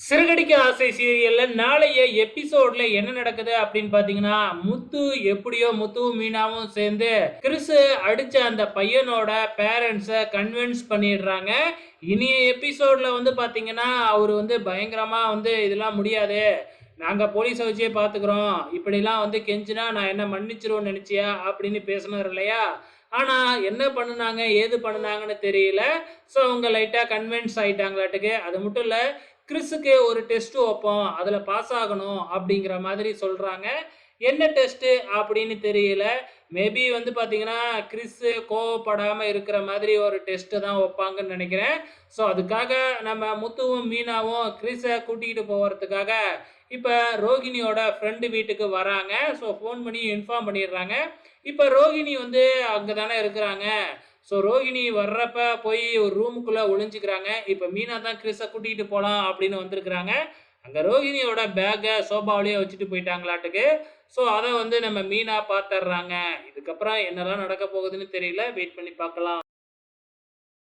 சிறுகடிக்க ஆசை சீரியல்ல நாளைய எபிசோட்ல என்ன நடக்குது அப்படின்னு பாத்தீங்கன்னா முத்து எப்படியோ முத்துவும் மீனாவும் சேர்ந்து கிறிஸ் அடிச்ச அந்த பையனோட பேரண்ட்ஸை கன்வின்ஸ் பண்ணிடுறாங்க. இனிய எபிசோட்ல வந்து பாத்தீங்கன்னா அவர் வந்து பயங்கரமா வந்து இதெல்லாம் முடியாது. நாங்க போலீஸை வச்சே பாத்துக்கிறோம். இப்படிலாம் வந்து கெஞ்சினா நான் என்ன மன்னிச்சிருவோம்னு நினைச்சியா? அப்படின்னு பேசினார் இல்லையா? ஆனா என்ன பண்ணுனாங்க? ஏது பண்ணுனாங்கன்னு தெரியல. ஸோ அவங்க லைட்டா கன்வின்ஸ் ஆயிட்டாங்களாட்டுக்கு. அது மட்டும் இல்லை கிறிஸுக்கு ஒரு டெஸ்ட் வைப்போம் அதில் பாஸ் ஆகணும் அப்படிங்கிற மாதிரி சொல்கிறாங்க என்ன டெஸ்ட்டு அப்படின்னு தெரியல. மேபி வந்து பார்த்தீங்கன்னா கிறிஸு கோவப்படாமல் இருக்கிற மாதிரி ஒரு டெஸ்ட்டு தான் வைப்பாங்கன்னு நினைக்கிறேன். ஸோ அதுக்காக நம்ம முத்துவும் மீனாவும் கிறிஸை கூட்டிகிட்டு போகிறதுக்காக இப்போ ரோகிணியோட ஃப்ரெண்டு வீட்டுக்கு வராங்க. ஸோ ஃபோன் பண்ணி இன்ஃபார்ம் பண்ணிடுறாங்க. இப்போ ரோகிணி வந்து அங்கே தானே இருக்கிறாங்க. ஸோ ரோகிணி வர்றப்ப போய் ஒரு ரூமுக்குள்ளே ஒளிஞ்சிக்கிறாங்க. இப்போ மீனா தான் கிறிஸை கூட்டிகிட்டு போகலாம் அப்படின்னு வந்திருக்கிறாங்க. அங்கே ரோகிணியோட பேக்கை சோபாவிலேயே வச்சுட்டு போயிட்டாங்களாட்டுக்கு. ஸோ அதை வந்து நம்ம மீனா பார்த்துட்றாங்க. இதுக்கப்புறம் என்னெல்லாம் நடக்க போகுதுன்னு தெரியல. வெயிட் பண்ணி பார்க்கலாம்.